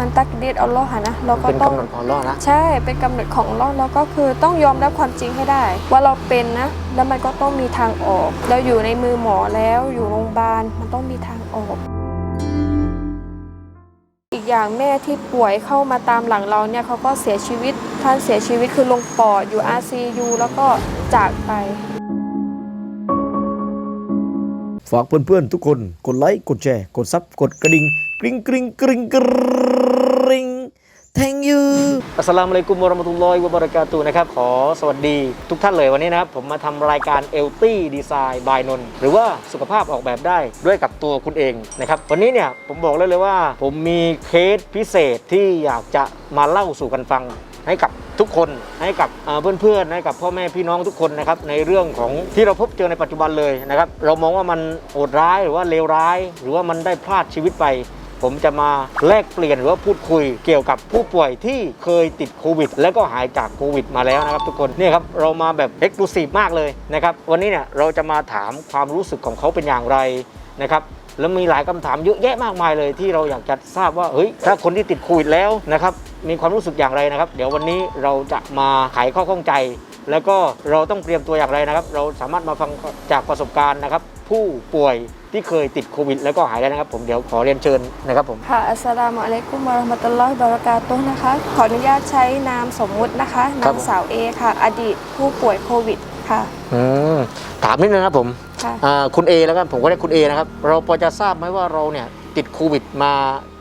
มันตักดีดอัลลอฮ์อะนะเราก็เป็นต้องกำหนดของอัลเลอฮ์นะใช่เป็นกำหนดของอัลลอฮ์แล้วก็คือต้องยอมรับความจริงให้ได้ ว่าเราเป็นนะ แล้วมันก็ต้องมีทางออก เราอยู่ในมือหมอแล้วอยู่โรงพยาบาลมันต้องมีทางออก อีกอย่างแม่ที่ป่วยเข้ามาตามหลังเราเนี่ยเขาก็เสียชีวิตท่านเสียชีวิตคือลงปอดอยู่ RCU แล้วก็จากไปฝากเพื่อนๆทุกคนกดไลค์กดแชร์ กดซับกดกระดิ่ง กริ๊งกริ๊งกริ๊งกริ๊ง thank you อัสสลามุอะลัยกุมวะเราะมะตุลลอฮิวะบะเราะกาตุนะครับ ขอสวัสดีทุกท่านเลยวันนี้นะครับ ผมมาทำรายการเอลตี้ดีไซน์บายนนหรือว่าสุขภาพออกแบบได้ด้วยกับตัวคุณเองนะครับ วันนี้เนี่ยผมบอกเลยเลยว่า ผมมีเคสพิเศษที่อยากจะมาเล่าสู่กันฟังให้กับทุกคนให้กับเพื่อนๆให้กับพ่อแม่พี่น้องทุกคนนะครับในเรื่องของที่เราพบเจอในปัจจุบันเลยนะครับ เรามองว่ามันโหดร้ายหรือว่าเลวร้าย หรือว่ามันได้พลาดชีวิตไป ผมจะมาแลกเปลี่ยนหรือว่าพูดคุยเกี่ยวกับผู้ป่วยที่เคยติดโควิด แล้วก็หายจากโควิด มาแล้วนะครับ ทุกคนนี่ครับเรามาแบบเอ็กซ์คลูซีฟมากเลยนะครับวันนี้เนี่ยเราจะมาถามความรู้สึกของเขาเป็นอย่างไรนะครับแล้วมีหลายคำถามเยอะแยะมากมายเลยที่เราอยากจะทราบว่าเฮ้ยถ้าคนที่ติดโควิดแล้วนะครับมีความรู้สึกอย่างไรนะครับ เดี๋ยววันนี้เราจะมาไขข้อข้องใจ แล้วก็เราต้องเตรียมตัวอย่างไรนะครับ เราสามารถมาฟังจากประสบการณ์นะครับ ผู้ป่วยที่เคยติดโควิด แล้วก็หายแล้วนะครับ ผมเดี๋ยวขอเรียนเชิญนะครับผมค่ะอัสสลามุอะลัยกุมวะเราะห์มะตุลลอฮิวะบะเราะกาตุฮ์นะคะ ขออนุญาตใช้นามสมมุตินะคะครันาบงสาวเอค่ะ อดีตผู้ป่วยโควิดค่ะอืมถามนิดนึงนะครับผมค่ะอ่าคุณเอแล้วกันผมก็เรียกคุณเอนะครับ เราพอจะทราบไหมว่าเราเนี่ยติดโควิดมา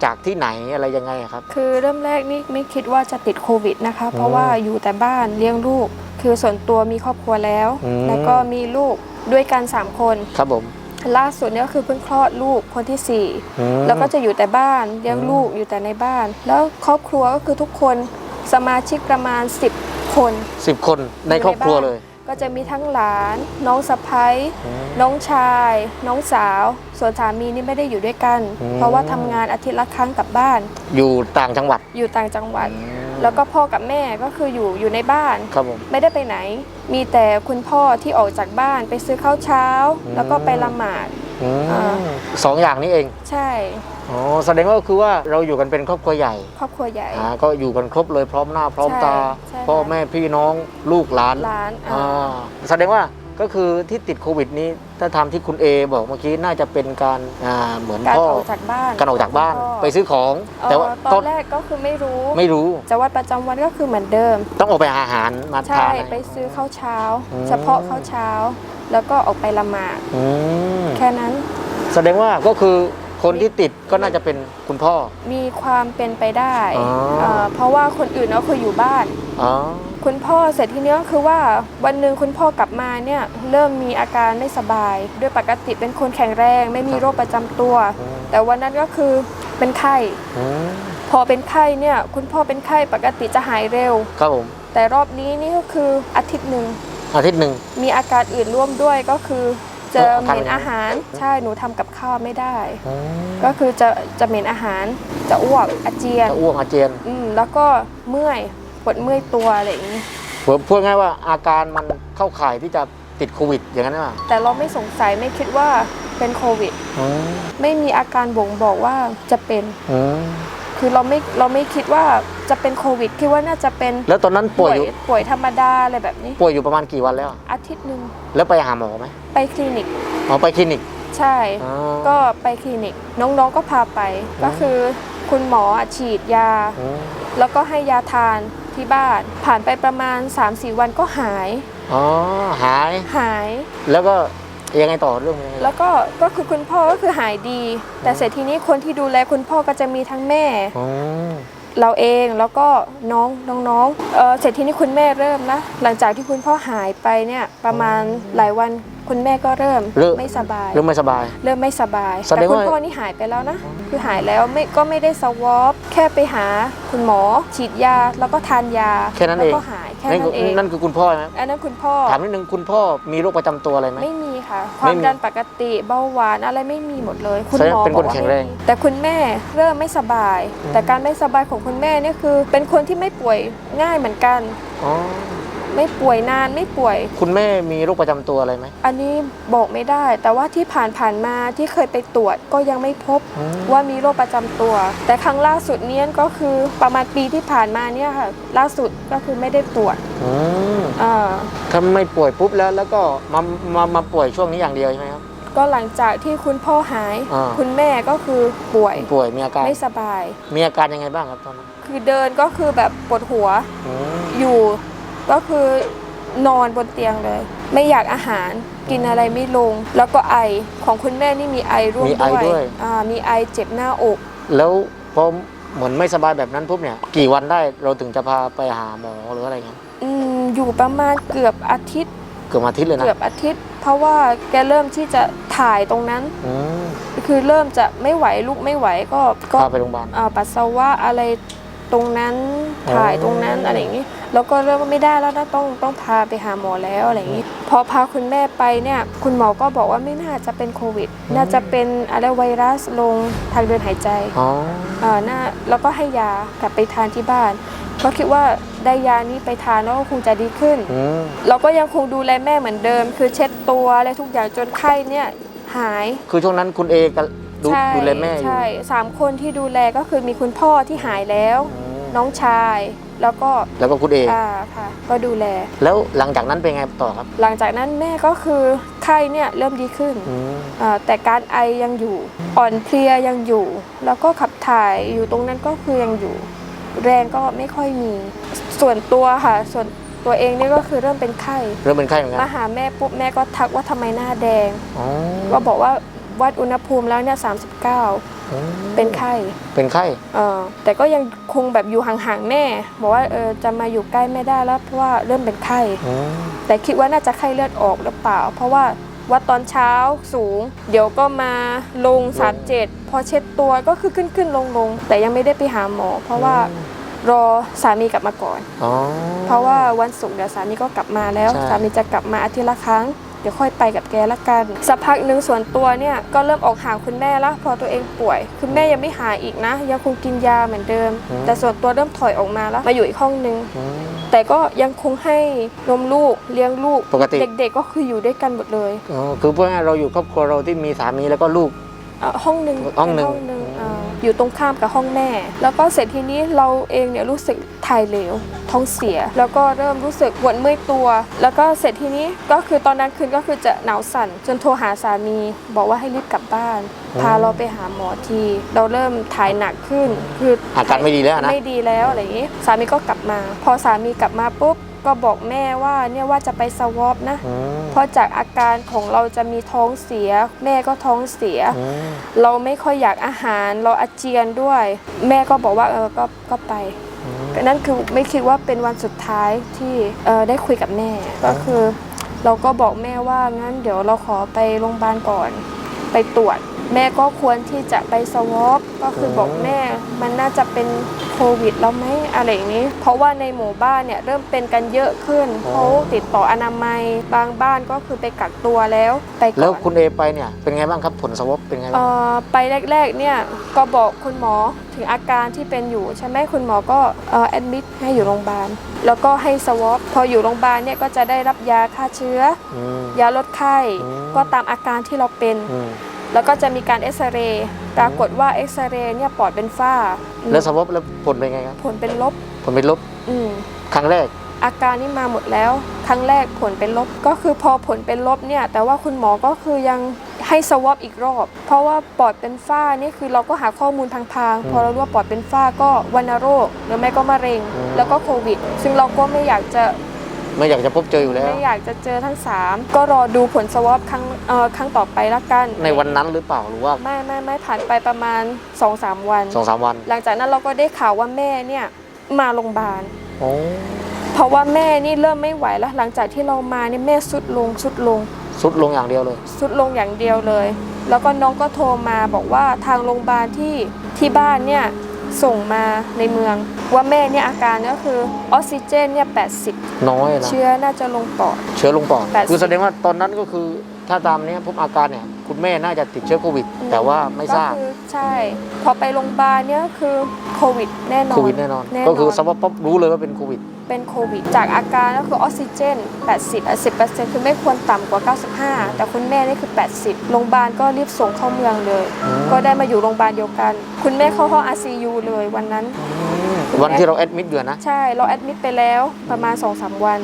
จากที่ไหนอะไรยังไงอะครับ คือเริ่มแรกนี่ไม่คิดว่าจะติดโควิดนะคะ เพราะอืมว่าอยู่แต่บ้านเลี้ยงลูก คือส่วนตัวมีครอบครัวแล้ว อืม แล้วก็มีลูก ด้วยกัน 3 คน ครับผม ล่าสุดเนี่ยก็คือเพิ่งคลอดลูกคนที่สี่อืมแล้วก็จะอยู่แต่บ้านเลี้ยงอืมลูกอยู่แต่ในบ้าน แล้วครอบครัวก็คือทุกคนสมาชิกประมาณ 10 คนสิบคนในครอบครัวเลยก็จะมีทั้งหลาน น้องสะพ้ยอืม น้องชาย น้องสาว ส่วนสามีนี่ไม่ได้อยู่ด้วยกัน อืม เพราะว่าทำงานอาทิตย์ละครั้งกลับบ้าน อยู่ต่างจังหวัดอยู่ต่างจังหวัด แล้วก็พ่อกับแม่ก็คืออยู่อยู่ในบ้าน ครับผม ไม่ได้ไปไหน มีแต่คุณพ่อที่ออกจากบ้านไปซื้อข้าวเช้า อืม แล้วก็ไปละหมาด อืมอ่า สองอย่างนี้เองใช่อ๋อแสดงว่าก็คือว่าเราอยู่กันเป็นครอบครัวใหญ่ครอบครัวใหญ่ อ่าก็อยู่กันครบเลยพร้อมหน้าพร้อมใช่ตา ใช่พ่อแม่พี่น้องลูกหลานร้านอ่อ่าาแสดงว่า ก็คือที่ติดโควิดนี้ถ้าทำที่คุณเอบอกเมื่อกี้น่าจะเป็นการอ่าเหมือนการพ่อออกจากบ้านการออกจากบ้านพ่อไปซื้อของเอ่อแต่ว่าตต้อนนแรกก็คือไม่รู้ ไม่รู้จะวัดประจำวันก็คือเหมือนเดิม ต้องออกไปหาอาหารมาใช่ ทาน ไปซื้อข้าวเช้า อืม เฉพาะข้าวเช้า แล้วก็ออกไปละหมาดอืมแค่นั้นแสดงว่าก็คือคนที่ติดก็น่าจะเป็นคุณพ่อ มีความเป็นไปได้อ๋อ เอ่อเพราะว่าคนอื่นก็คืออยู่บ้าน อ๋อ คุณพ่อเสร็จทีเนี้ยก็คือว่าวันหนึ่งคุณพ่อกลับมาเนี่ยเริ่มมีอาการไม่สบาย ด้วยปกติเป็นคนแข็งแรง ไม่มีโรคประจำตัวอืมแต่วันนั้นก็คือเป็นไข้อืมพอเป็นไข้เนี่ยคุณพ่อเป็นไข้ปกติจะหายเร็ว ครับผม แต่รอบนี้นี่ก็คืออาทิตย์หนึ่งอาทิตย์หนึ่งมีอาการอื่นร่วมด้วยก็คือจะเอ่ออาการเหม็นอาหารใช่หนูทำกับข้าวไม่ได้อืมก็คือจะจะเหม็นอาหารจะอ้วกอาเจียนจะอ้วกอาเจียนอืมแล้วก็เมื่อย ปวดเมื่อยตัวอะไรอย่างนี้ผมพูดง่ายว่าอาการมันเข้าข่ายที่จะติดโควิด อย่างนั้นหรือเปล่าแต่เราไม่สงสัยไม่คิดว่าเป็นโควิด อืมไม่มีอาการบ่งบอกว่าจะเป็น อืมคือเราไม่เราไม่คิดว่าจะเป็นโควิดคิดว่าน่าจะเป็นแล้วตอนนั้นป่วยอยู่ป่วยธรรมดาอะไรแบบนี้ ป่วยอยู่ประมาณกี่วันแล้ว อาทิตย์หนึ่งแล้วไปหาหมอไหมไปคลินิกอ๋อไปคลินิกใช่ อ๋อ ก็ไปคลินิก น้องๆก็พาไป ก็คือคุณหมอฉีดยาอืมแล้วก็ให้ยาทาน ที่บ้าน ผ่านไปประมาณ 3-4 วันก็หาย อ๋อหาย หาย แล้วก็ยังไงต่อเรื่องยังไงแล้วก็ก็คือคุณพ่อก็คือหายดี แต่เสร็จทีนี้คนที่ดูแลคุณพ่อก็จะมีทั้งแม่ อ๋อ เราเองแล้วก็น้องน้องๆเออเสร็จทีนี้คุณแม่เริ่มนะหลังจากที่คุณพ่อหายไปเนี่ยประมาณหลายวันคุณแม่ก็เริ่มเริ่ม ไม่สบาย เริ่มไม่สบาย เริ่มไม่สบาย แสดแต่งคุณว่าพ่อนี่หายไปแล้วนะ คือหายแล้วไม่ก็ไม่ได้สวอปแค่ไปหาคุณหมอฉีดยาแล้วก็ทานยาแค่นั้นแล้วเองก็หาย แค่นั่นนั้คือนเองนั่นคือคุณพ่อไหมอันนั้นคุณพ่อถามนิดนึงคุณพ่อมีโรคประจำตัวอะไรไหม ไม่มีค่ะคไม่วามมีดันปกติเบาหวานอะไรไม่มีหมดเลย คุณแสดงหมอเป็นบคอกนว่าแข็งไม่แรงมีแต่คุณแม่เริ่มไม่สบาย แต่การไม่สบายของคุณแม่เนี่ยคือ เป็นคนที่ไม่ป่วยง่ายเหมือนกัน อ๋อ ไม่ป่วยนานไม่ป่วย คุณแม่มีโรคประจำตัวอะไรไหมอันนี้บอกไม่ได้ แต่ว่าที่ผ่านผ่านๆมาที่เคยไปตรวจก็ยังไม่พบอืมว่ามีโรคประจำตัว แต่ครั้งล่าสุดเนี้ยก็คือประมาณปีที่ผ่านมาเนี่ยค่ะ ล่าสุดก็คือไม่ได้ตรวจอืมอ่าถ้าไม่ป่วยปุ๊บแล้วแล้วก็มามามาป่วยช่วงนี้อย่างเดียวใช่ไหมครับ ก็หลังจากที่คุณพ่อหาย อ่า คุณแม่ก็คือป่วยป่วยมีอาการไม่สบาย มีอาการยังไงบ้างครับตอนนั้นคือเดินก็คือแบบปวดหัวอืมอยู่ ก็คือนอนบนเตียงเลย ไม่อยากอาหารกินอะไรไม่ลง แล้วก็ไอของคุณแม่นี่มีไอร่วมมีไอด้วยด้วย อ่ามีไอเจ็บหน้าอก แล้วพอเหมือนไม่สบายแบบนั้นปุ๊บเนี่ย กี่วันได้เราถึงจะพาไปหาหมอหรืออะไรเงี้ยอืมอยู่ประมาณเกือบอาทิตย์ เกือบอาทิตย์เลยนะเกือบอาทิตย์ เพราะว่าแกเริ่มที่จะถ่ายตรงนั้น อืมคือเริ่มจะไม่ไหวลุกไม่ไหวก็ก็พาไปโรงพยาบาล อ่าปัสสาวะอะไร ตรงนั้นอ๋อถ่ายตรงนั้นอะไรอย่างนี้แล้วก็เริ่มว่าไม่ได้แล้วนะต้องต้องพาไปหาหมอแล้วอะไรอย่างนี้ พอพาคุณแม่ไปเนี่ย คุณหมอก็บอกว่าไม่น่าจะเป็นโควิด น่าจะเป็นอะไรไวรัสลงทางเดินหายใจอ๋ออ่าน่าแล้วก็ให้ยากลับไปทานที่บ้านก็คิดว่าได้ยานี้ไปทานแล้วก็คงจะดีขึ้นอืมเราก็ยังคงดูแลแม่เหมือนเดิม คือเช็ดตัวอะไรทุกอย่างจนไข้เนี่ยหาย คือช่วงนั้นคุณเอก็ ดูใช่ดูแลแม่อยู่ ใช่สามคนที่ดูแลก็คือมีคุณพ่อที่หายแล้วอืมน้องชายแล้วก็แล้วก็คุณเออ่าค่ะ ก็ดูแล แล้วหลังจากนั้นเป็นไงต่อครับหลังจากนั้นแม่ก็คือไข้เนี่ยเริ่มดีขึ้นอืมอ่าแต่การไอยังอยู่ อ่อนเพลียยังอยู่ แล้วก็ขับถ่ายอยู่ตรงนั้นก็คือยังอยู่ แรงก็ไม่ค่อยมี ส่วนตัวค่ะ ส่วนตัวเองนี่ก็คือเริ่มเป็นไข้ เริ่มเป็นไข้เหมือนกันมาหาแม่ปุ๊บแม่ก็ทักว่าทำไมหน้าแดง อ๋อก็บอกว่า วัดอุณหภูมิแล้วเนี่ย39อืมเป็นไข้เป็นไข้เออแต่ก็ยังคงแบบอยู่ห่างๆแม่บอกว่าเออจะมาอยู่ใกล้ไม่ได้แล้วเพราะว่าเริ่มเป็นไข้อืมแต่คิดว่าน่าจะไข้เลือดออกหรือเปล่า เพราะว่าวัดตอนเช้าสูง เดี๋ยวก็มาลง37พอเช็ดตัวก็คือขึ้นขึ้นลงลงแต่ยังไม่ได้ไปหาหมอ เพราะว่ารอสามีกลับมาก่อนอ๋อเพราะว่าวันศุกร์เดี๋ยวสามีก็กลับมาแล้วใช่สามีจะกลับมาอาทิตย์ละครั้ง เดี๋ยวค่อยไปกับแกละกัน สักพักหนึ่งส่วนตัวเนี่ยก็เริ่มออกห่างคุณแม่แล้วพอตัวเองป่วย คุณแม่ยังไม่หายอีกนะ ยังคงกินยาเหมือนเดิม แต่ส่วนตัวเริ่มถอยออกมาแล้วมาอยู่อีกห้องนึงอืมแต่ก็ยังคงให้นมลูกเลี้ยงลูกปกติ เด็กๆก็คืออยู่ด้วยกันหมดเลยอ๋อคือเพื่อให้เราอยู่ครอบครัวเราที่มีสามีแล้วก็ลูก เอ่อห้องหนึ่งห้องหนึ่ง ห้องหนึ่งอ่า อยู่ตรงข้ามกับห้องแม่ แล้วก็เสร็จทีนี้เราเองเนี่ยรู้สึกถ่ายเหลวท้องเสีย แล้วก็เริ่มรู้สึกปวดเมื่อยตัว แล้วก็เสร็จทีนี้ก็คือตอนนั้นคืนก็คือจะหนาวสั่น จนโทรหาสามี บอกว่าให้รีบกลับบ้าน พาเราไปหาหมอที เราเริ่มถ่ายหนักขึ้น คืออาการไม่ดีแล้วนะไม่ดีแล้วอะไรอย่างนี้ สามีก็กลับมา พอสามีกลับมาปุ๊บ ก็บอกแม่ว่าเนี่ยว่าจะไปสวอปนะ อืมเพราะจากอาการของเราจะมีท้องเสีย แม่ก็ท้องเสีย อืมเราไม่ค่อยอยากอาหารเราอาเจียนด้วย แม่ก็บอกว่าเออก็ก็ไป อืม นั่นคือไม่คิดว่าเป็นวันสุดท้ายที่เออได้คุยกับแม่ก็คือ เราก็บอกแม่ว่างั้นเดี๋ยวเราขอไปโรงพยาบาลก่อน ไปตรวจ แม่ก็ควรที่จะไปสวอปก็คือบอกแม่มันน่าจะเป็นโควิดแล้วไหมอะไรอย่างนี้ เพราะว่าในหมู่บ้านเนี่ยเริ่มเป็นกันเยอะขึ้นเขาติดต่ออนามัยบางบ้านก็คือไปกักตัวแล้วไปก่อนแล้วคุณเอไปเนี่ยเป็นไงบ้างครับผลสวอปเป็นไงเอ่บ้างอไปแรกๆเนี่ยก็บอกคุณหมอถึงอาการที่เป็นอยู่ใช่ไหมคุณหมอก็เอ่อแอดมิดให้อยู่โรงพยาบาลแล้วก็ให้สวอปพออยู่โรงพยาบาลเนี่ยก็จะได้รับยาฆ่าเชื้ออืมยาลดไข้อืมก็ตามอาการที่เราเป็นอืม แล้วก็จะมีการเอ็กซเรย์ปรากฏว่าเอ็กซเรย์เนี่ยปอดเป็นฝ้าอืมแล้วสวอปแล้วผลเป็นไงครับ ผลเป็นลบ ผลเป็นลบอืมครั้งแรก อาการนี่มาหมดแล้ว ครั้งแรกผลเป็นลบ ก็คือพอผลเป็นลบเนี่ย แต่ว่าคุณหมอก็คือยังให้สวอปอีกรอบ เพราะว่าปอดเป็นฝ้านี่คือเราก็หาข้อมูลพางๆ พอเรารู้ว่าปอดเป็นฝ้าก็วัณโรคหรือไม่ก็มะเร็ง แล้วก็โควิด ซึ่งเราก็ไม่อยากจะ ไม่อยากจะพบเจออยู่แล้ว ไม่อยากจะเจอทั้ง 3 ก็รอดูผลสวอปครั้งเอ่อครั้งต่อไปละกัน ในวันนั้นหรือเปล่าหรือว่าไม่ไม่ไม่ผ่านไปประมาณ 2-3 วัน สองสามวันหลังจากนั้นเราก็ได้ข่าวว่าแม่เนี่ยมาโรงพยาบาล โอ้เพราะว่าแม่นี่เริ่มไม่ไหวแล้ว หลังจากที่เรามาเนี่ยแม่สุดลงสุดลง สุดลงอย่างเดียวเลย สุดลงอย่างเดียวเลย แล้วก็น้องก็โทรมาบอกว่าทางโรงพยาบาลที่ที่บ้านเนี่ย ส่งมาในเมือง ว่าแม่เนี่ยอาการก็คือออกซิเจนเนี่ย80 น้อยนะเชื้อน่าจะลงปอด เชื้อลงปอดแปดสิบคือแสดงว่าตอนนั้นก็คือถ้าตามเนี้ยพบอาการเนี่ยคุณแม่น่าจะติดเชื้อโควิด แต่ว่าไม่ทราบก็คือใช่ พอไปโรงพยาบาลเนี่ยคือโควิดแน่นอนโควิดแน่นอน ก็คือสวอปปั๊บรู้เลยว่าเป็นโควิด เป็นโควิด จากอาการก็คือออกซิเจน 80 10%คือไม่ควรต่ำกว่า 95 แต่คุณแม่นี่คือ 80 โรงพยาบาลก็รีบส่งเข้าเมืองเลยอืมก็ได้มาอยู่โรงพยาบาลเดียวกัน คุณแม่เข้าห้อง ICU เลยวันนั้น วันที่เราแอดมิดอยู่นะ ใช่ เราแอดมิดไปแล้วประมาณ 2-3 วัน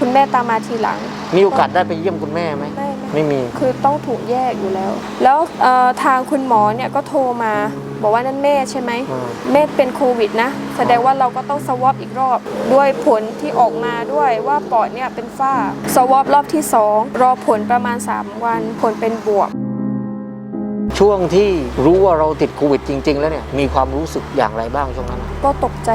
คุณแม่ตามมาทีหลัง มีโอกาสได้ไปเยี่ยมคุณแม่ไหมไม่ไม่ไม่มี คือต้องถูกแยกอยู่แล้ว แล้วเอ่อทางคุณหมอเนี่ยก็โทรมา บอกว่านั่นแม่ใช่ไหมอืมแม่เป็นโควิดนะ แสดงว่าเราก็ต้องสวอปอีกรอบ ด้วยผลที่ออกมาด้วยว่าปอดเนี่ยเป็นฝ้าสวอปรอบที่ 2 รอผลประมาณ 3 วันผลเป็นบวก ช่วงที่รู้ว่าเราติดโควิดจริง ๆ แล้วเนี่ยมีความรู้สึกอย่างไรบ้างช่วงนั้น ก็ตกใจ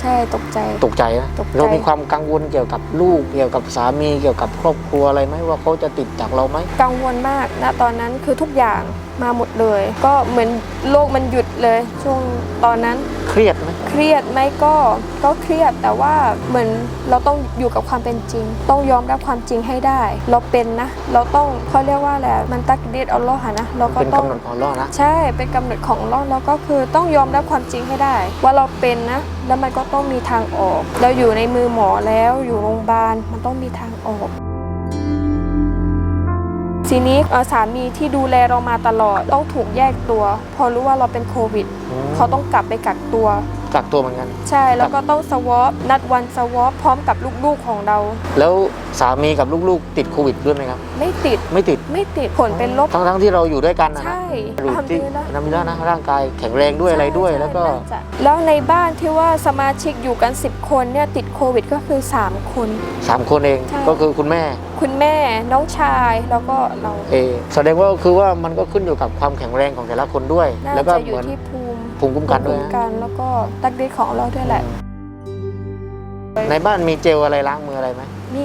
ใช่ตกใจ ตกใจนะตกใจ เรามีความกังวลเกี่ยวกับลูกเกี่ยวกับสามีเกี่ยวกับครอบครัวอะไรไหมว่าเขาจะติดจากเราไหม กังวลมากนะตอนนั้นคือทุกอย่าง มาหมดเลย ก็เหมือนโลกมันหยุดเลย ช่วงตอนนั้นเครียดไหมเครียดไหมก็ก็เครียดแต่ว่าเหมือนเราต้องอยู่กับความเป็นจริง ต้องยอมรับความจริงให้ได้ เราเป็นนะ เราต้องเขาเรียกว่าอะไรมันตักดีดอัลลอฮ์อะนะเราก็เป็นต้องกำหนดของอัลเลอฮ์นะใช่เป็นกำหนดของอัลลอฮ์แล้วก็คือต้องยอมรับความจริงให้ได้ ว่าเราเป็นนะ แล้วมันก็ต้องมีทางออก เราอยู่ในมือหมอแล้วอยู่โรงพยาบาลมันต้องมีทางออก ทีนี้เอ่อสามีที่ดูแลเรามาตลอดต้องถูกแยกตัว พอรู้ว่าเราเป็นโควิดอืมเขาต้องกลับไปกักตัว กักตัวเหมือนกัน ใช่แล้วก็ต้องสวอปนัดวันสวอปพร้อมกับลูกๆของเรา แล้วสามีกับลูกๆ ติดโควิดด้วยไหมครับ ไม่ติดไม่ติดไม่ติดผลเป็นลบ ทั้งๆที่เราอยู่ด้วยกันนะนะใช่หรือทำที่ดีนะน้ำมิลนะร่างกายแข็งแรงด้วยอะไรด้วยใช่แล้วก็น่าจะแล้วในบ้านที่ว่าสมาชิกอยู่กัน 10 คนเนี่ยติดโควิดก็คือ 3 คนสามคนเองใช่ก็คือคุณแม่ คุณแม่น้องชายแล้วก็เราเอแสดงว่าคือว่ามันก็ขึ้นอยู่กับความแข็งแรงของแต่ละคนด้วยน่าแล้วก็จะอเหยู่มือนที่ภูมิ ภูมิคุ้มกันด้วยภูมินะกันแล้วก็ตักดีของเราด้วยแหละ ในบ้านมีเจลอะไรล้างมืออะไรไหมมี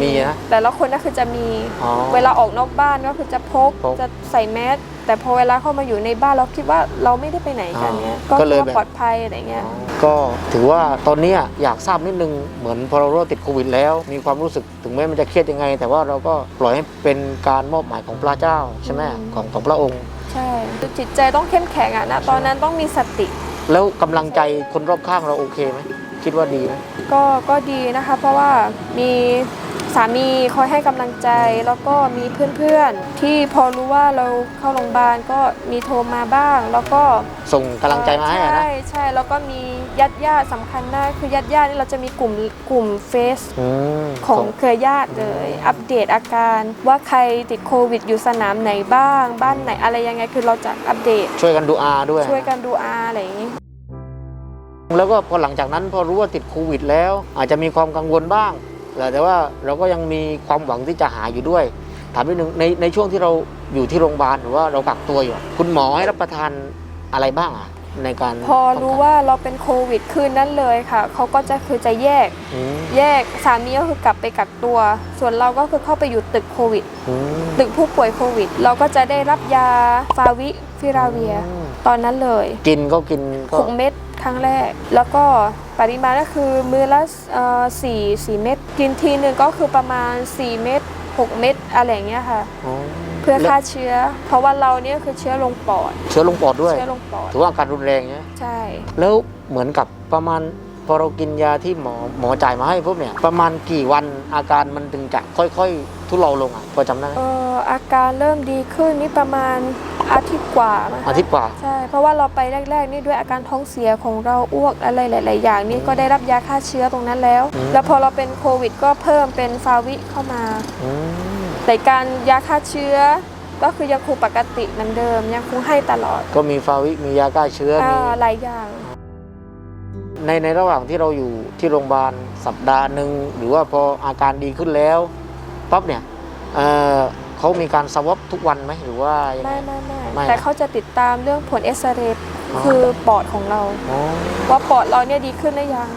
มีนะ แต่ละคนก็คือจะมีอ๋อเวลาออกนอกบ้านก็คือจะพกพกจะใส่แมสแต่พอเวลาเข้ามาอยู่ในบ้านเราคิดว่าเราไม่ได้ไปไหนกันเนี้ยอ๋อก็เลยคิดแบบว่าปลอดภัยอะไรเงี้ยก็ถือว่าตอนเนี้ยอยากทราบนิดนึงเหมือนพอเรารู้ว่าติดโควิดแล้ว มีความรู้สึกถึงแม้มันจะเครียดยังไง แต่ว่าเราก็ปล่อยให้เป็นการมอบหมายของพระเจ้าใช่ไหมอืมของของพระองค์ใช่คือจิตใจต้องเข้มแข็งอะนะตอนนั้นต้องมีสติ แล้วกำลังใจคนรอบข้างเราโอเคไหมคิดว่าดีไหมก็ก็ดีนะคะ เพราะว่ามีสามีคอยให้กำลังใจแล้วก็มีเพื่อนๆ ที่พอรู้ว่าเราเข้าโรงพยาบาลก็มีโทรมาบ้าง แล้วก็ส่งกำลังใจมาให้อะนะ ใช่ใช่แล้วก็มี ญาติญาติๆสำคัญมากคือญาติญาติๆนี่เราจะมีกลุ่มกลุ่มเฟซอืมของเครือญาติเลย อัปเดตอาการว่าใครติดโควิด อยู่สนามไหนบ้าง บ้านไหนอะไรยังไงคือเราจะอัปเดต ช่วยกันดูอาด้วย ช่วยกันดูอาอะไรอย่างนี้ แล้วก็พอหลังจากนั้นพอรู้ว่าติดโควิดแล้ว อาจจะมีความกังวลบ้างแต่ว่าเราก็ยังมีความหวังที่จะหายอยู่ด้วย ถามนิดนึงในในช่วงที่เราอยู่ที่โรงพยาบาลหรือว่าเรากักตัวอยู่ คุณหมอให้รับประทานอะไรบ้างอะ ในการพอรู้ว่าเราเป็นโควิดคืนนั้นเลยค่ะเขาก็จะคือจะแยกอืมแยกสามีก็คือกลับไปกักตัว ส่วนเราก็คือเข้าไปอยู่ตึกโควิด อืม ตึกผู้ป่วยโควิด เราก็จะได้รับยาฟาวิฟิราเวีย อืม ตอนนั้นเลยกินก็กินก็6เม็ดครั้งแรก แล้วก็ปริมาณก็คือมือละเอ่อสี่สี่เม็ดกินทีหนึ่งก็คือประมาณ 4 เม็ด 6 เม็ดอะไรอย่างเงี้ยค่ะ อ๋อเพื่อแล้วฆ่าเชื้อ เพราะว่าเราเนี่ยคือเชื้อลงปอด เชื้อลงปอดด้วย เชื้อลงปอดถือว่าอาการรุนแรงเนี่ยใช่ แล้วเหมือนกับประมาณ พอเรากินยาที่หมอหมอจ่ายมาให้ปุ๊บเนี่ยประมาณกี่วันอาการมันถึงจะค่อยๆ ทุเลาลงอะพอจำได้ไหมเอออาการเริ่มดีขึ้นนี่ประมาณอาทิตย์กว่ามั้งคะอาทิตย์กว่า ใช่ เพราะว่าเราไปแรก ๆ นี่ด้วยอาการท้องเสียของเราอ้วกอะไรหลาย ๆ อย่างนี่ก็ได้รับยาฆ่าเชื้อตรงนั้นแล้ว อืม แล้วพอเราเป็นโควิด ก็เพิ่มเป็นฟาวิเข้ามา อืมแต่การยาฆ่าเชื้อ ก็คือยังคงปกติเหมือนเดิมยังคงให้ตลอดก็มีฟาวิมียาฆ่าเชื้อมี อ่าหลายอย่าง ในในระหว่างที่เราอยู่ที่โรงพยาบาลสัปดาห์หนึ่งหรือว่าพออาการดีขึ้นแล้วปั๊บเนี่ยเอ่อเขามีการสวอปทุกวันไหมหรือว่ายังไง ไม่ไม่ไม่ไม่แต่เขาจะติดตามเรื่องผลเอ็กซเรย์อ๋อ คือปอดของเรา อ๋อว่าปอดเราเนี่ยดีขึ้นหรือยัง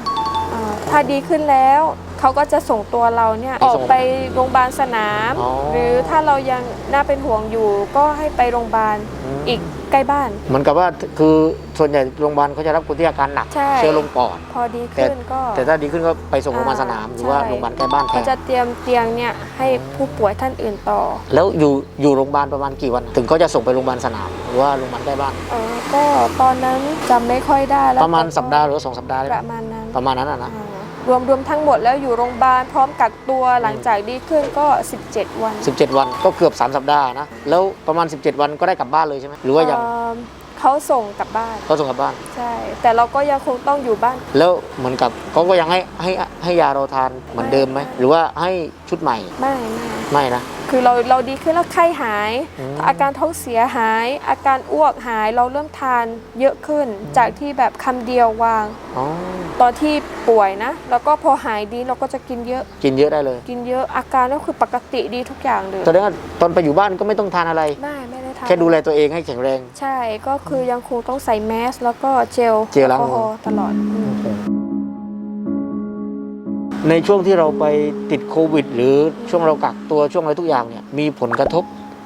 อ่าถ้าดีขึ้นแล้วเขาก็จะส่งตัวเราเนี่ยออกไปโรงพยาบาลสนาม อ๋อหรือถ้าเรายังน่าเป็นห่วงอยู่ก็ให้ไปโรงพยาบาลม อีก ใกล้บ้าน เหมือนกับว่าคือส่วนใหญ่โรงพยาบาลเขาจะรับคนที่อาการหนักใช่ เชื้อลงปอด พอดีขึ้นก็ แต่ถ้าดีขึ้นก็ไปส่งโรงพยาบาลสนามหรือว่าใช่ โรงพยาบาลใกล้บ้านแทเขานจะเตรียมเตียงเนี่ยให้ผู้ป่วยท่านอื่นต่อแล้วอยู่อยู่โรงพยาบาลประมาณกี่วัน ถึงเขาจะส่งไปโรงพยาบาลสนามหรือว่าโรงพยาบาลใกล้บ้าน เออก็ตอนนั้นจำไม่ค่อยได้แล้วประมาณแต่ก็สัปดาห์หรือว่าสองสัปดาห์ได้ปไหมระมาณนั้นประมาณนั้นอะนะอ่า รวมรวมทั้งหมดแล้วอยู่โรงพยาบาลพร้อมกักตัวหลังจากดีขึ้นก็ 17 วัน 17 วันก็เกือบ 3 สัปดาห์นะ แล้วประมาณ 17 วันก็ได้กลับบ้านเลยใช่ไหมหรือว่ายังเอิ่มเขาส่งกลับบ้านเขาส่งกลับบ้าน ใช่ แต่เราก็ยังคงต้องอยู่บ้าน แล้วเหมือนกับเขาก็ยังให้ให้ ให้ยาเราทานเหมือนเดิมไหมหรือว่าให้ชุดใหม่ไม่ไม่ไม่นะ คือเราเราดีขึ้นแล้วไข้หาย อืม อาการท้องเสียหาย อาการอ้วกหายเราเริ่มทานเยอะขึ้น จากที่แบบคำเดียววาง อ๋อตอนที่ป่วยนะ แล้วก็พอหายดีเราก็จะกินเยอะ กินเยอะได้เลยกินเยอะอาการก็คือปกติดีทุกอย่างเลยแสดงว่าตอนไปอยู่บ้านก็ไม่ต้องทานอะไร ไม่ไม่ได้ทานแค่ดูแลตัวเองให้แข็งแรง ใช่ก็คือยังคงต้องใส่แมส แล้วก็เจลเจลล้างมือ แอลกอฮอล์ตลอดอืม ในช่วงที่เราไปติดโควิด หรือช่วงเรากักตัวช่วงอะไรทุกอย่างเนี่ยมีผลกระทบ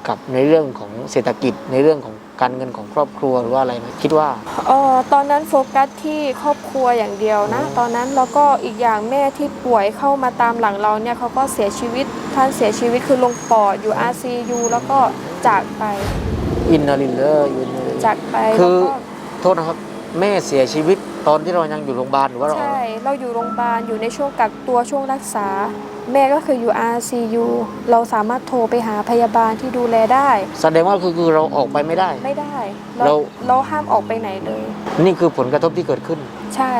กับในเรื่องของเศรษฐกิจในเรื่องของการเงินของครอบครัวหรือว่าอะไรไหมคิดว่าเออตอนนั้นโฟกัสที่ครอบครัวอย่างเดียวนะ ตอนนั้นแล้วก็อีกอย่างแม่ที่ป่วยเข้ามาตามหลังเราเนี่ยเขาก็เสียชีวิตท่านเสียชีวิตคือลงปอดอยู่ RCU แล้วก็จากไปอินนาลินเลอร์อินนาลินจากไปคือแล้วก็โทษนะครับ แม่เสียชีวิต ตอนที่เรายังอยู่โรงพยาบาลหรือว่าเราใช่ เราอยู่โรงพยาบาลอยู่ในช่วงกักตัวช่วงรักษา แม่ก็คืออยู่ RCU เราสามารถโทรไปหาพยาบาลที่ดูแลได้ แสดงว่าคือคือเราออกไปไม่ได้ ไม่ได้เราเรา เราห้ามออกไปไหนเลย นี่คือผลกระทบที่เกิดขึ้น ใช่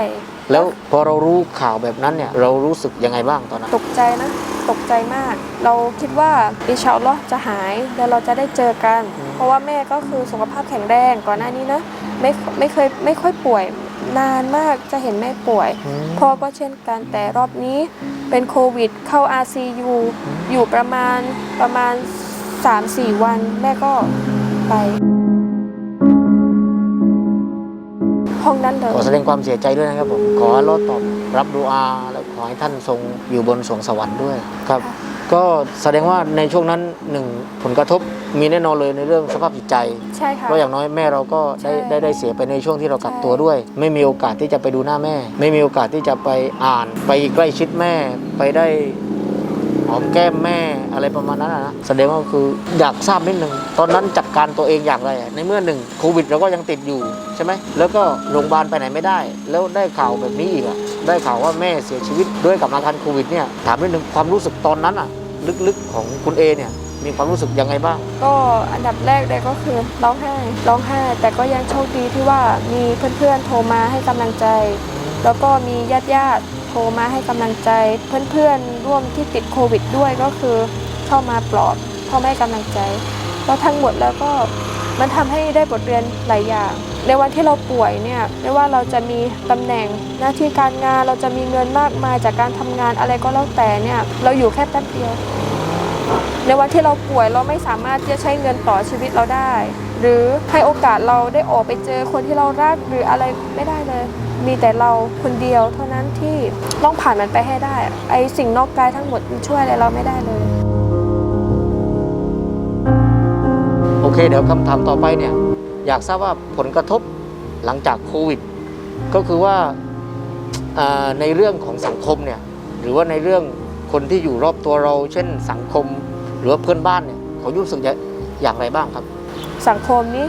แล้วพอเรารู้ข่าวแบบนั้นเนี่ยเรารู้สึกยังไงบ้างตอนนั้น ตกใจนะ ตกใจมาก เราคิดว่าอินชาอัลลอฮ์จะหายแล้วเราจะได้เจอกัน เพราะว่าแม่ก็คือสุขภาพแข็งแรงก่อนหน้านี้นะไม่ไม่เคยไม่ค่อยป่วย นานมากจะเห็นแม่ป่วย พ่อก็เช่นกันแต่รอบนี้เป็นโควิดเข้า RCU อยู่ประมาณประมาณ 3-4 วันแม่ก็ไปห้องนั้นเลยขอแสดงความเสียใจด้วยนะครับผม ขออัลลอฮ์ตอบรับดูอา แล้วขอให้ท่านทรงอยู่บนสวงสวรรค์ด้วยครับค่ะ ก็แสดงว่าในช่วงนั้นหนึ่งผลกระทบมีแน่นอนเลยในเรื่องสภาพจิตใจใช่ค่ะ เพราะอย่างน้อยแม่เราก็ได้ใช่ได้ได้เสียไปในช่วงที่เรากักใช่ตัวด้วย ไม่มีโอกาสที่จะไปดูหน้าแม่ ไม่มีโอกาสที่จะไปอ่าน ไปใกล้ชิดแม่ไปได้หอมแก้มแม่อะไรประมาณนั้นอะนะแสดงว่าคืออยากทราบนิดหนึ่งตอนนั้นจัดการตัวเองอย่างไรอะในเมื่อหนึ่งโควิดเราก็ยังติดอยู่ใช่ไหมแล้วก็โรงพยาบาลไปไหนไม่ได้ แล้วได้ข่าวแบบนี้อีกอะได้ข่าวว่าแม่เสียชีวิตด้วยกับอาการโควิดเนี่ยถามนิดหนึ่งความรู้สึกตอนนั้นอะ ลึกๆของคุณเอเนี่ยมีความรู้สึกยังไงบ้าง ก็อันดับแรกเลยก็คือร้องไห้ร้องไห้ แต่ก็ยังโชคดีที่ว่ามีเพื่อนๆโทรมาให้กำลังใจ แล้วก็มีญาติญาติๆโทรมาให้กำลังใจ เพื่อนๆร่วมที่ติดโควิดด้วยก็คือเข้ามาปลอบเข้ามาให้กำลังใจ แล้วทั้งหมดแล้วก็มันทำให้ได้บทเรียนหลายอย่าง ในวันที่เราป่วยเนี่ยไม่ว่าเราจะมีตำแหน่งหน้าที่การงานเราจะมีเงินมากมายจากการทำงานอะไรก็แล้วแต่เนี่ยเราอยู่แค่แป๊บเดียว ในวันที่เราป่วยเราไม่สามารถที่จะใช้เงินต่อชีวิตเราได้ หรือให้โอกาสเราได้ออกไปเจอคนที่เรารักหรืออะไรไม่ได้เลย มีแต่เราคนเดียวเท่านั้นที่ต้องผ่านมันไปให้ได้ ไอสิ่งนอกกายทั้งหมดมันช่วยอะไรเราไม่ได้เลยโอเคเดี๋ยวคำถามต่อไปเนี่ย อยากทราบว่าผลกระทบหลังจากโควิด ก็คือว่าอ่าในเรื่องของสังคมเนี่ยหรือว่าในเรื่องคนที่อยู่รอบตัวเรา เช่นสังคมหรือว่าเพื่อนบ้านเนี่ยเขารู้สึกอย่างไรบ้างครับ สังคมนี้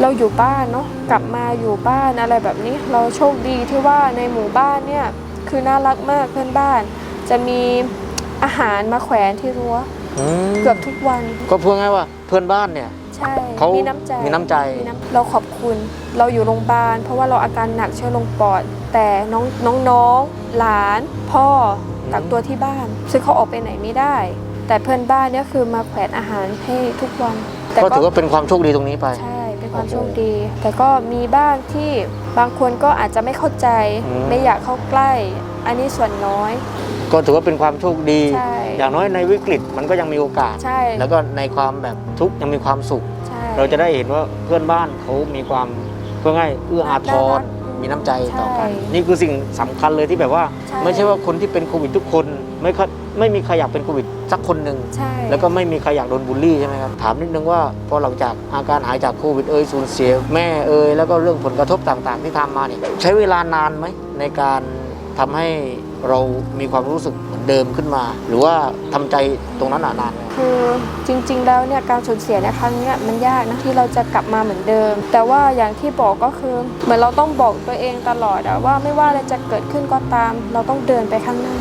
เราอยู่บ้านเนาะกลับมาอยู่บ้านอะไรแบบนี้ เราโชคดีที่ว่าในหมู่บ้านเนี่ยคือน่ารักมากเพื่อนบ้าน จะมีอาหารมาแขวนที่รั้วเกือบทุกวัน ก็พูดง่ายๆว่าเพื่อนบ้านเนี่ย ใช่เขามีน้ำใจมีน้ำใจ มีน้ำเราขอบคุณ เราอยู่โรงพยาบาล เพราะว่าเราอาการหนักเชื้อลงปอด แต่น้องน้องๆหลาน พ่อกักตัวที่บ้าน ซึ่งเขาออกไปไหนไม่ได้ แต่เพื่อนบ้านเนี่ยคือมาแขวนอาหารให้ทุกวันแต่ก็ถือว่าเป็นความโชคดีตรงนี้ไปใช่เป็นความโชคดี แต่ก็มีบ้างที่บางคนก็อาจจะไม่เข้าใจอืมไม่อยากเข้าใกล้ อันนี้ส่วนน้อย ก็ถือว่าเป็นความโชคดี ใช่อย่างน้อยในวิกฤตมันก็ยังมีโอกาส ใช่ แล้วก็ในความแบบทุกข์ยังมีความสุข ใช่ เราจะได้เห็นว่าเพื่อนบ้านเขามีความเพื่อง่ายเอื้ออาทน่ารรักอืมมีน้ำใจต่อกัน ใช่นี่คือสิ่งสำคัญเลยที่แบบว่า ใช่ ไม่ใช่ว่าคนที่เป็นโควิดทุกคนไม่ค่อยไม่มีใครอยากเป็นโควิดสักคนหนึ่ง ใช่แล้วก็ไม่มีใครอยากโดนบูลลี่ใช่ไหมครับ ถามนิดนึงว่าพอหลังจากอาการหายจากโควิดเอ่ยสูญเสียแม่เอ่ยแล้วก็เรื่องผลกระทบต่างๆ ที่ทำมาเนี่ยใช้เวลานานไหมในการทำให้ เรามีความรู้สึกเหมือนเดิมขึ้นมา หรือว่าทำใจตรงนั้นนานไหมคือจริง ๆ แล้วเนี่ยการสูญเสียในครั้งนี้มันยากนะที่เราจะกลับมาเหมือนเดิม แต่ว่าอย่างที่บอกก็คือ เหมือนเราต้องบอกตัวเองตลอดอะว่าไม่ว่าอะไรจะเกิดขึ้นก็ตาม เราต้องเดินไปข้างหน้า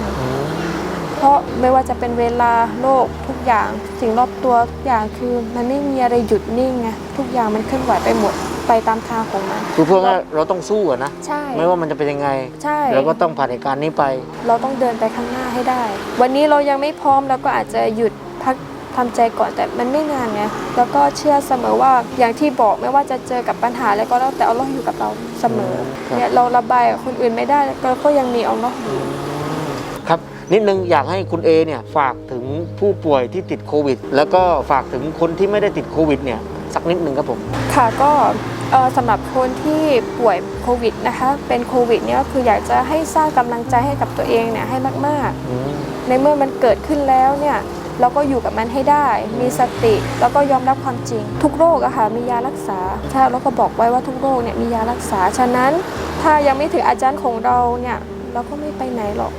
เพราะไม่ว่าจะเป็นเวลาโลกทุกอย่าง สิ่งรอบตัวทุกอย่างคือมันไม่มีอะไรหยุดนิ่งไงทุกอย่างมันเคลื่อนไหวไปหมด ไปตามทางของมัน คือเพื่อว่าเราต้องสู้อะนะ ใช่ ไม่ว่ามันจะเป็นยังไง ใช่เราก็ต้องผ่านเหตุการณ์นี้ไป เราต้องเดินไปข้างหน้าให้ได้ วันนี้เรายังไม่พร้อมเราก็อาจจะหยุดพักทำใจก่อนแต่มันไม่นานไงแล้วก็เชื่อเสมอว่าอย่างที่บอกไม่ว่าจะเจอกับปัญหาอะไรก็แล้วแต่อัลเลอฮ์อยู่กับเราเสมอครับเนี่ยเราระบายกับคนอื่นไม่ได้เราก็ยังมีอัลเลอฮ์อยู่ครับนิดนึงอยากให้คุณเอเนี่ยฝากถึงผู้ป่วยที่ติดโควิด แล้วก็ฝากถึงคนที่ไม่ได้ติดโควิดเนี่ยสักนิดนึงครับผม ค่ะก็เอ่อ สำหรับคนที่ป่วยโควิดนะคะ เป็นโควิดเนี่ยก็คืออยากจะให้สร้างกำลังใจให้กับตัวเองเนี่ยให้มากๆ ในเมื่อมันเกิดขึ้นแล้วเนี่ยเราก็อยู่กับมันให้ได้ มีสติ แล้วก็ยอมรับความจริง ทุกโรคอะค่ะมียารักษาใช่แล้วก็บอกไว้ว่าทุกโรคเนี่ยมียารักษา ฉะนั้น ถ้ายังไม่ถึงอาจารย์ของเราเนี่ยเราก็ไม่ไปไหนหรอก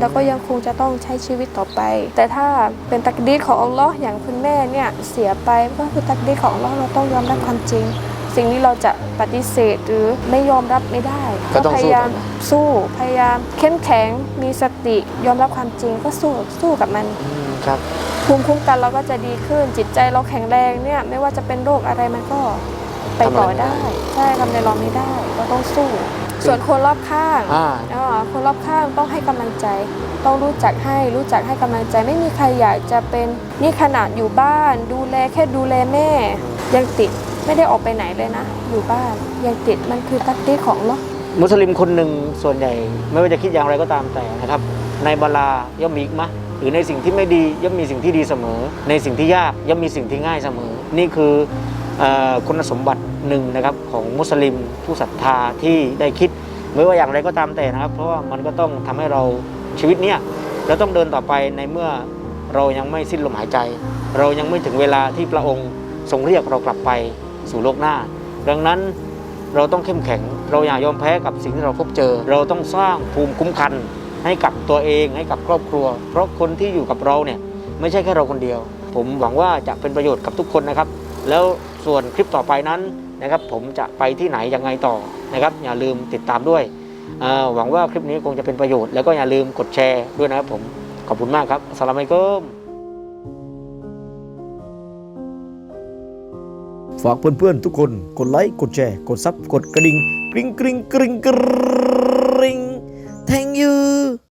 เราก็ยังคงจะต้องใช้ชีวิตต่อไป แต่ถ้าเป็นตักดีรของอัลลอฮ์อย่างคุณแม่เนี่ยเสียไปก็คือตักดีรของอัลลอฮ์เราต้องยอมรับความจริง สิ่งนี้เราจะปฏิเสธหรือไม่ยอมรับไม่ได้ก็ต้องพสู้ยายามต่อไปสู้พยายามเข้มแข็งมีสติยอมรับความจริงก็สู้สู้กับมันครับ ภูมิคุ้มกันเราก็จะดีขึ้นจิตใจเราแข็งแรงเนี่ยไม่ว่าจะเป็นโรคอะไรมันก็ไปต่อได้ใช่ทำในเราไม่ได้เราต้องสู้ ส่วนคนรอบข้างอ่า อ่าคนรอบข้างต้องให้กำลังใจ ต้องรู้จักให้รู้จักให้กำลังใจ ไม่มีใครอยากจะเป็นนี่ขนาดอยู่บ้าน ดูแลแค่ดูแลแม่ ยังติด ไม่ได้ออกไปไหนเลยนะ อยู่บ้านยังติดมันคือตัดดีของเนาะมุสลิมคนหนึ่งส่วนใหญ่ ไม่ว่าจะคิดอย่างไรก็ตามแต่นะครับ ในบาลาย่อมมีมะหรือในสิ่งที่ไม่ดีย่อมมีสิ่งที่ดีเสมอ ในสิ่งที่ยากย่อมมีสิ่งที่ง่ายเสมอ นี่คือออคุณสมบัติหนึ่งนะครับของมุสลิมผู้ศรัทธาที่ได้คิดไม่ว่าอย่างไรก็ตามแต่นะครับ เพราะว่ามันก็ต้องทำให้เราชีวิตเนี้ยเราต้องเดินต่อไปในเมื่อเรายังไม่สิ้นลมหายใจ เรายังไม่ถึงเวลาที่พระองค์ทรงเรียกเรากลับไป สู่โลกหน้า ดังนั้นเราต้องเข้มแข็ง เราอย่ายอมแพ้กับสิ่งที่เราพบเจอ เราต้องสร้างภูมิคุ้มกันให้กับตัวเองให้กับครอบครัว เพราะคนที่อยู่กับเราเนี่ยไม่ใช่แค่เราคนเดียว ผมหวังว่าจะเป็นประโยชน์กับทุกคนนะครับ แล้วส่วนคลิปต่อไปนั้นนะครับผมจะไปที่ไหนยังไงต่อนะครับ อย่าลืมติดตามด้วย หวังว่าคลิปนี้คงจะเป็นประโยชน์แล้วก็อย่าลืมกดแชร์ด้วยนะครับผมขอบคุณมากครับอัสลามัยกม ฝากเพื่อนๆ ทุกคนกดไลค์กดแชร์ กดซับกดกระดิ่งกริ๊งกริ๊งกริ๊งกริ๊ง thank you